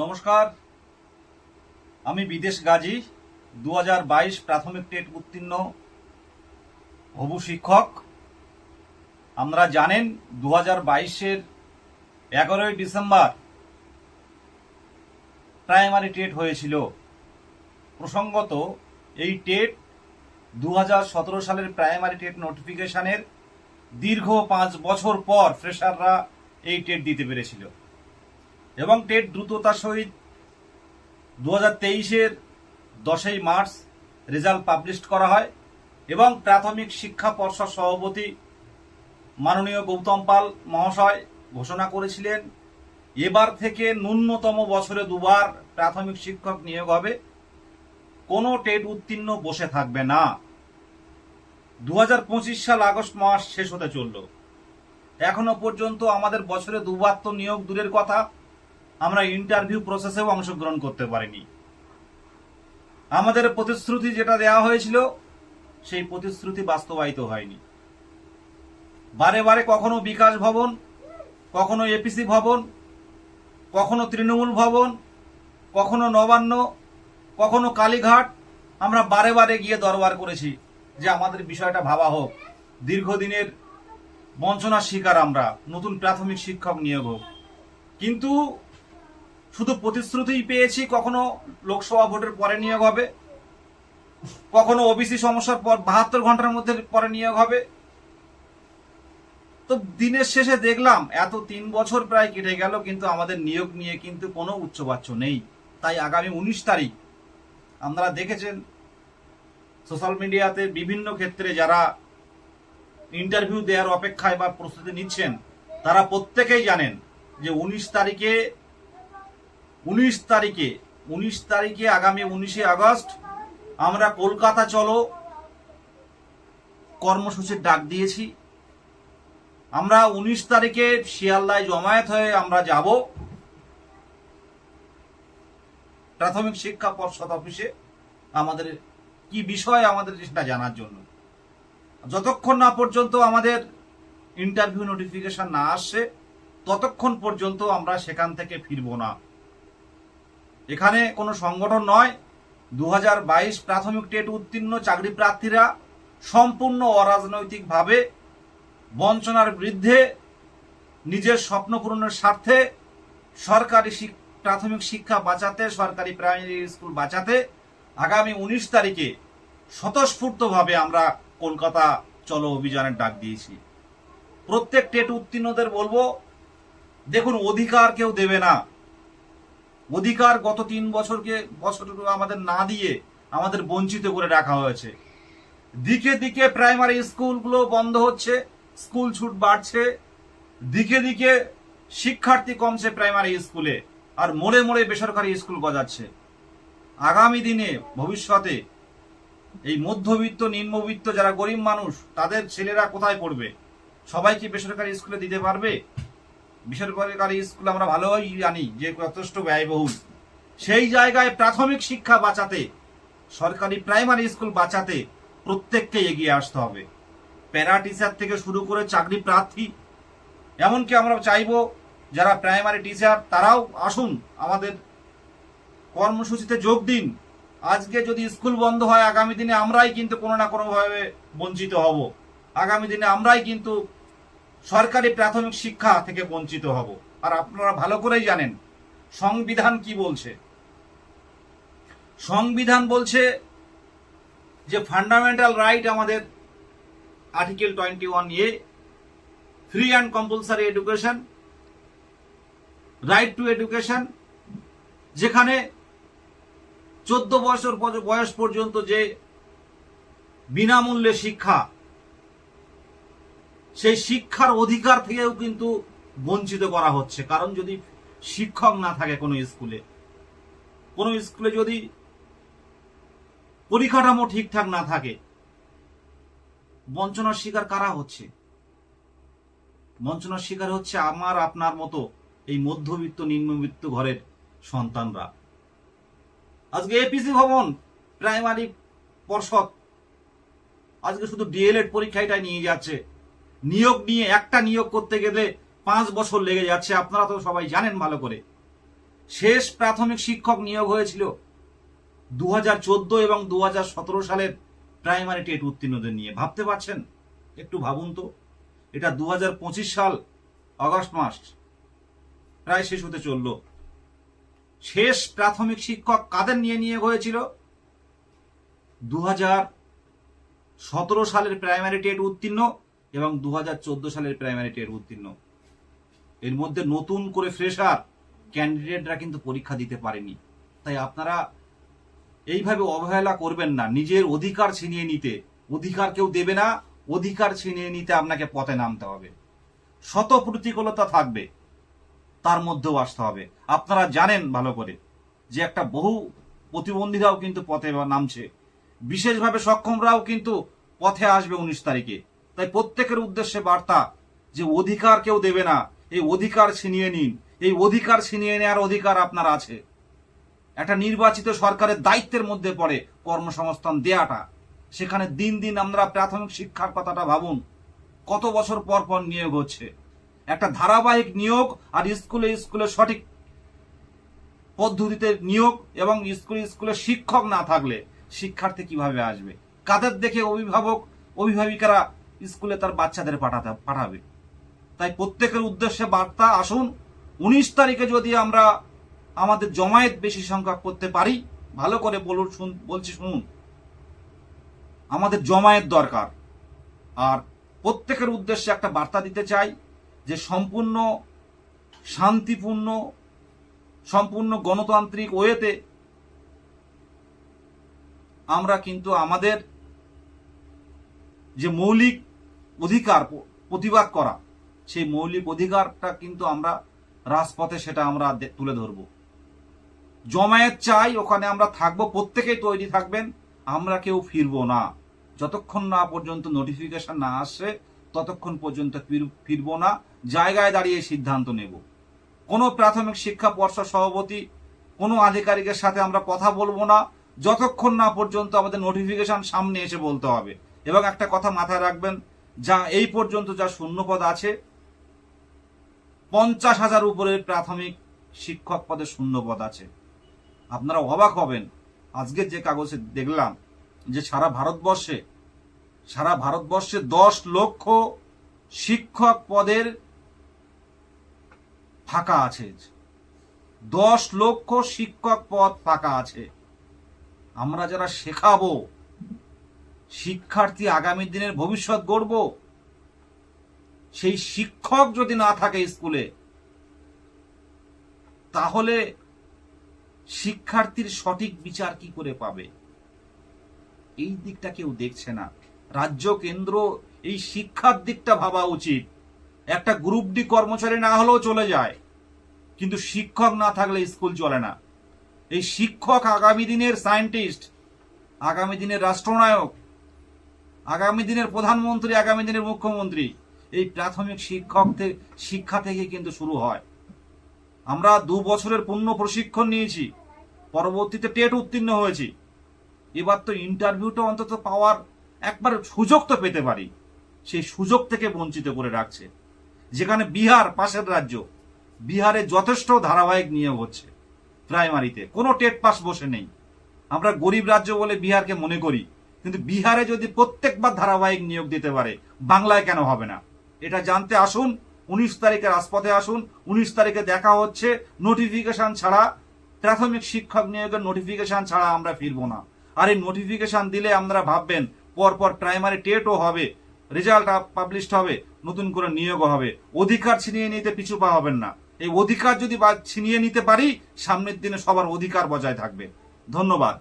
নমস্কার। আমি বিদেশ গাজী দু হাজার বাইশ প্রাথমিক টেট উত্তীর্ণ হবু শিক্ষক। আমরা জানেন দু হাজার বাইশের এগারোই ডিসেম্বর প্রাইমারি টেট হয়েছিল। প্রসঙ্গত, এই টেট দু হাজার সতেরো সালের প্রাইমারি টেট নোটিফিকেশনের দীর্ঘ পাঁচ বছর পর ফ্রেশাররা এই টেট দিতে পেরেছিল। এবং টেট দ্রুততার সহিত দু হাজার তেইশের দশই মার্চ রেজাল্ট পাবলিশ করা হয় এবং প্রাথমিক শিক্ষা পর্ষদ সভাপতি মাননীয় গৌতম পাল মহাশয় ঘোষণা করেছিলেন, এবার থেকে ন্যূনতম বছরে দুবার প্রাথমিক শিক্ষক নিয়োগ হবে। কোনো টেট উত্তীর্ণ বসে থাকবে না। দু হাজার পঁচিশ সাল আগস্ট মাস শেষ হতে চলল। এখনও পর্যন্ত আমাদের বছরে দুবার তো নিয়োগ দূরের কথা। আমরা ইন্টারভিউ প্রসেসেও অংশগ্রহণ করতে পারিনি। আমাদের প্রতিশ্রুতি যেটা দেওয়া হয়েছিল, সেই প্রতিশ্রুতি বাস্তবায়িত হয়নি। বারে বারে কখনো বিকাশ ভবন, কখনো এপিসি ভবন, কখনো তৃণমূল ভবন, কখনো নবান্ন, কখনো কালীঘাট, আমরা বারে বারে গিয়ে দরবার করেছি যে আমাদের বিষয়টা ভাবা হোক। দীর্ঘদিনের বঞ্চনার শিকার আমরা, নতুন প্রাথমিক শিক্ষক নিয়োগ হোক। কিন্তু শুধু প্রতিশ্রুতিই পেয়েছি কখনো লোকসভা ভোটের পরে নিয়োগ হবে, কখনো ওবিসি সমস্যার পর বাহাত্তর ঘণ্টার মধ্যে পরে নিয়োগ হবে। তো দিনের শেষে দেখলাম, এত তিন বছর প্রায় কেটে গেল, কিন্তু আমাদের নিয়োগ নিয়ে কিন্তু কোনো উচ্চবাচ্য নেই। তাই আগামী উনিশ তারিখ আপনারা দেখেছেন, সোশ্যাল মিডিয়াতে বিভিন্ন ক্ষেত্রে যারা ইন্টারভিউ দেওয়ার অপেক্ষায় বা প্রস্তুতি নিচ্ছেন, তারা প্রত্যেকেই জানেন যে উনিশ তারিখে উনিশ তারিখে উনিশ তারিখে আগামী উনিশে আগস্ট আমরা কলকাতা চলো। কর্মসূচির ডাক দিয়েছি। আমরা উনিশ তারিখে শিয়ালদায় জমায়েত হয়ে আমরা যাব। প্রাথমিক শিক্ষা পর্ষদ অফিসে আমাদের কি বিষয় আমাদের সেটা জানার জন্য। যতক্ষণ না পর্যন্ত আমাদের ইন্টারভিউ নোটিফিকেশন না আসছে, ততক্ষণ পর্যন্ত আমরা সেখান থেকে ফিরব না। এখানে কোনো সংগঠন নয়। দু প্রাথমিক টেট উত্তীর্ণ চাকরি প্রার্থীরা সম্পূর্ণ অরাজনৈতিকভাবে বঞ্চনার বিরুদ্ধে নিজের স্বপ্ন পূরণের স্বার্থে সরকারি প্রাথমিক শিক্ষা বাঁচাতে, সরকারি প্রাইমারি স্কুল বাঁচাতে আগামী উনিশ তারিখে স্বতঃস্ফূর্তভাবে আমরা কলকাতা চলো অভিযানের ডাক দিয়েছি। প্রত্যেক টেট উত্তীর্ণদের বলব, দেখুন অধিকার কেউ দেবে না। অধিকার গত তিন বছরকে বছর আমাদের না দিয়ে আমাদের বঞ্চিত করে রাখা হয়েছে। দিকে দিকে প্রাইমারি স্কুলগুলো বন্ধ হচ্ছে, স্কুল ছুট বাড়ছে, দিকে দিকে শিক্ষার্থী কমছে প্রাইমারি স্কুলে, আর মোড়ে মোড়ে বেসরকারি স্কুল গজাচ্ছে। আগামী দিনে, ভবিষ্যতে, এই মধ্যবিত্ত, নিম্নবিত্ত যারা গরিব মানুষ, তাদের ছেলেরা কোথায় পড়বে? সবাই কি বেসরকারি স্কুলে দিতে পারবে? বেসরকারি স্কুল আমরা ভালোই জানি যে যথেষ্ট ব্যয়বহুল। সেই জায়গায় প্রাথমিক শিক্ষা বাঁচাতে, সরকারি প্রাইমারি স্কুল বাঁচাতে প্রত্যেককে এগিয়ে আসতে হবে। প্যারা টিচার থেকে শুরু করে চাকরি প্রার্থী, এমনকি আমরা চাইব যারা প্রাইমারি টিচার, তারাও আসুন আমাদের কর্মসূচিতে যোগ দিন। আজকে যদি স্কুল বন্ধ হয়, আগামী দিনে আমরাই কিন্তু কোনো না কোনোভাবে বঞ্চিত হব। আগামী দিনে আমরাই কিন্তু সরকারি প্রাথমিক শিক্ষা থেকে বঞ্চিত হব। আর আপনারা ভালো করেই জানেন, সংবিধান কি বলছে। সংবিধান বলছে যে ফান্ডামেন্টাল রাইট আমাদের article twenty one A free and compulsory education right to education যেখানে চোদ্দ বছর বয়স পর্যন্ত যে বিনামূল্যে শিক্ষা সেই শিক্ষার অধিকার থেকেও কিন্তু বঞ্চিত করা হচ্ছে। কারণ যদি শিক্ষক না থাকে কোনো স্কুলে কোনো স্কুলে যদি পরিকাঠামো ঠিকঠাক না থাকে, বঞ্চনার শিকার কারা হচ্ছে? বঞ্চনার শিকার হচ্ছে আমার, আপনার মতো এই মধ্যবিত্ত, নিম্নবিত্ত ঘরের সন্তানরা। আজকে এপিসি ভবন, প্রাইমারি পর্ষদ, আজকে শুধু ডিএলএড পরীক্ষাটাই নিয়ে যাচ্ছে। নিয়োগ নিয়ে একটা নিয়োগ করতে গেলে পাঁচ বছর লেগে যাচ্ছে। আপনারা তো সবাই জানেন ভালো করে। শেষ প্রাথমিক শিক্ষক নিয়োগ হয়েছিল দু হাজার চোদ্দ এবং দু হাজার সতেরো সালের প্রাইমারি টেট উত্তীর্ণদের নিয়ে। ভাবতে পারছেন? একটু ভাবুন তো। এটা দু হাজার পঁচিশ সাল, আগস্ট মাস। প্রায় শেষ হতে চলল। শেষ প্রাথমিক শিক্ষক কাদের নিয়ে নিয়োগ হয়েছিল? দু সালের প্রাইমারি টেট উত্তীর্ণ এবং দু হাজার চোদ্দ সালের প্রাইমারি টেট উত্তীর্ণ। এর মধ্যে নতুন করে ফ্রেশার ক্যান্ডিডেটরা কিন্তু পরীক্ষা দিতে পারেনি। তাই আপনারা এইভাবে অবহেলা করবেন না। নিজের অধিকার ছিনিয়ে নিতে। অধিকার কেউ দেবে না, অধিকার ছিনিয়ে নিতে আপনাকে পথে নামতে হবে। শত প্রতিকূলতা থাকবে, তার মধ্যেও আসতে হবে। আপনারা জানেন ভালো করে যে একটা বহু প্রতিবন্ধীরাও কিন্তু পথে নামছে। বিশেষভাবে সক্ষমরাও কিন্তু পথে আসবে উনিশ তারিখে। তাই প্রত্যেকের উদ্দেশ্যে বার্তা যে অধিকার কেউ দেবে না, এই অধিকার ছিনিয়ে নিন, এই অধিকার ছিনিয়ে নেওয়ার অধিকার আপনার আছে। একটা নির্বাচিত সরকারের দায়িত্বের মধ্যে পড়ে কর্মসংস্থান দেয়াটা। সেখানে দিন দিন আমরা প্রাথমিক শিক্ষার কথাটা ভাবুন, কত বছর পর পর নিয়োগ হচ্ছে। একটা ধারাবাহিক নিয়োগ আর স্কুলে স্কুলে সঠিক পদ্ধতিতে নিয়োগ এবং স্কুলে স্কুলে শিক্ষক না থাকলে শিক্ষার্থী কীভাবে আসবে? কাদের দেখে অভিভাবক, অভিভাবিকারা স্কুলে তার বাচ্চাদের পাঠাতে, পাঠাবে। তাই প্রত্যেকের উদ্দেশ্যে বার্তা, আসুন, উনিশ তারিখে যদি আমরা আমাদের জমায়েত বেশি সংখ্যক করতে পারি, ভালো করে বলুন, শুন, বলছি, শুনুন। আমাদের জমায়েত দরকার। আর প্রত্যেকের উদ্দেশ্যে একটা বার্তা দিতে চাই যে সম্পূর্ণ শান্তিপূর্ণ, সম্পূর্ণ গণতান্ত্রিক ওয়েতে আমরা কিন্তু আমাদের যে মৌলিক অধিকার প্রতিবাদ করা। সেই মৌলিক অধিকারটা কিন্তু আমরা রাজপথে সেটা আমরা তুলে ধরব। জমায়েত চাই, ওখানে আমরা থাকব, প্রত্যেকেই তৈরি থাকবেন, আমরা কেউ ফিরবো না। যতক্ষণ না পর্যন্ত নোটিফিকেশন না আসে, ততক্ষণ পর্যন্ত ফির- ফিরবো না। জায়গায় দাঁড়িয়ে সিদ্ধান্ত নেব। কোনো প্রাথমিক শিক্ষা পর্ষদ সভাপতি, কোনো আধিকারিকের সাথে আমরা কথা বলব না। যতক্ষণ না পর্যন্ত আমাদের নোটিফিকেশন সামনে এসে বলতে হবে। এবং একটা কথা মাথায় রাখবেন যা এই পর্যন্ত যা শূন্যপদ আছে, পঞ্চাশ হাজার উপরে প্রাথমিক শিক্ষক পদে শূন্যপদ আছে। আপনারা অবাক হবেন আজকে যে কাগজে দেখলাম যে সারা ভারতবর্ষে সারা ভারতবর্ষে দশ লক্ষ শিক্ষক পদের ফাঁকা আছে। দশ লক্ষ শিক্ষক পদ ফাঁকা আছে। আমরা যারা শেখাবো শিক্ষার্থী আগামী দিনের ভবিষ্যৎ গড়ব? সেই শিক্ষক যদি না থাকে স্কুলে, তাহলে শিক্ষার্থীর সঠিক বিচার কি করে পাবে? এই দিকটা কেউ দেখছে না। রাজ্য কেন্দ্র এই শিক্ষার দিকটা ভাবা উচিত। একটা গ্রুপ ডি কর্মচারী না হলেও চলে যায়, কিন্তু শিক্ষক না থাকলে স্কুল চলে না। এই শিক্ষক আগামী দিনের সায়েন্টিস্ট, আগামী দিনের রাষ্ট্রনায়ক আগামী দিনের প্রধানমন্ত্রী, আগামী দিনের মুখ্যমন্ত্রী, এই প্রাথমিক শিক্ষক শিক্ষা থেকে কিন্তু শুরু হয়। আমরা দু বছরের পূর্ণ প্রশিক্ষণ নিয়েছি, পরবর্তীতে টেট উত্তীর্ণ হয়েছি। এবার তো ইন্টারভিউটা অন্তত পাওয়ার একবার সুযোগ তো পেতে পারি, সেই সুযোগ থেকে বঞ্চিত করে রাখছে। যেখানে বিহার, পাশের রাজ্য, বিহারে যথেষ্ট ধারাবাহিক নিয়োগ হচ্ছে প্রাইমারিতে, কোনো টেট পাস বসে নেই। আমরা গরিব রাজ্য বলে বিহারকে মনে করি কিন্তু বিহারে যদি প্রত্যেকবার ধারাবাহিক নিয়োগ দিতে পারে, বাংলায় কেন হবে না? এটা জানতে আসুন, উনিশ তারিখে রাজপথে আসুন, উনিশ তারিখে দেখা হচ্ছে নোটিফিকেশন ছাড়া, প্রাথমিক শিক্ষক নিয়োগের নোটিফিকেশন ছাড়া আমরা ফিরবো না। আর এই নোটিফিকেশন দিলে আমরা ভাববেন, পরপর প্রাইমারি টেটও হবে রেজাল্ট পাবলিশড হবে, নতুন করে নিয়োগও হবে। অধিকার ছিনিয়ে নিতে পিছু পা হবেন না। এই অধিকার যদি ছিনিয়ে নিতে পারি, সামনের দিনে সবার অধিকার বজায় থাকবে। ধন্যবাদ।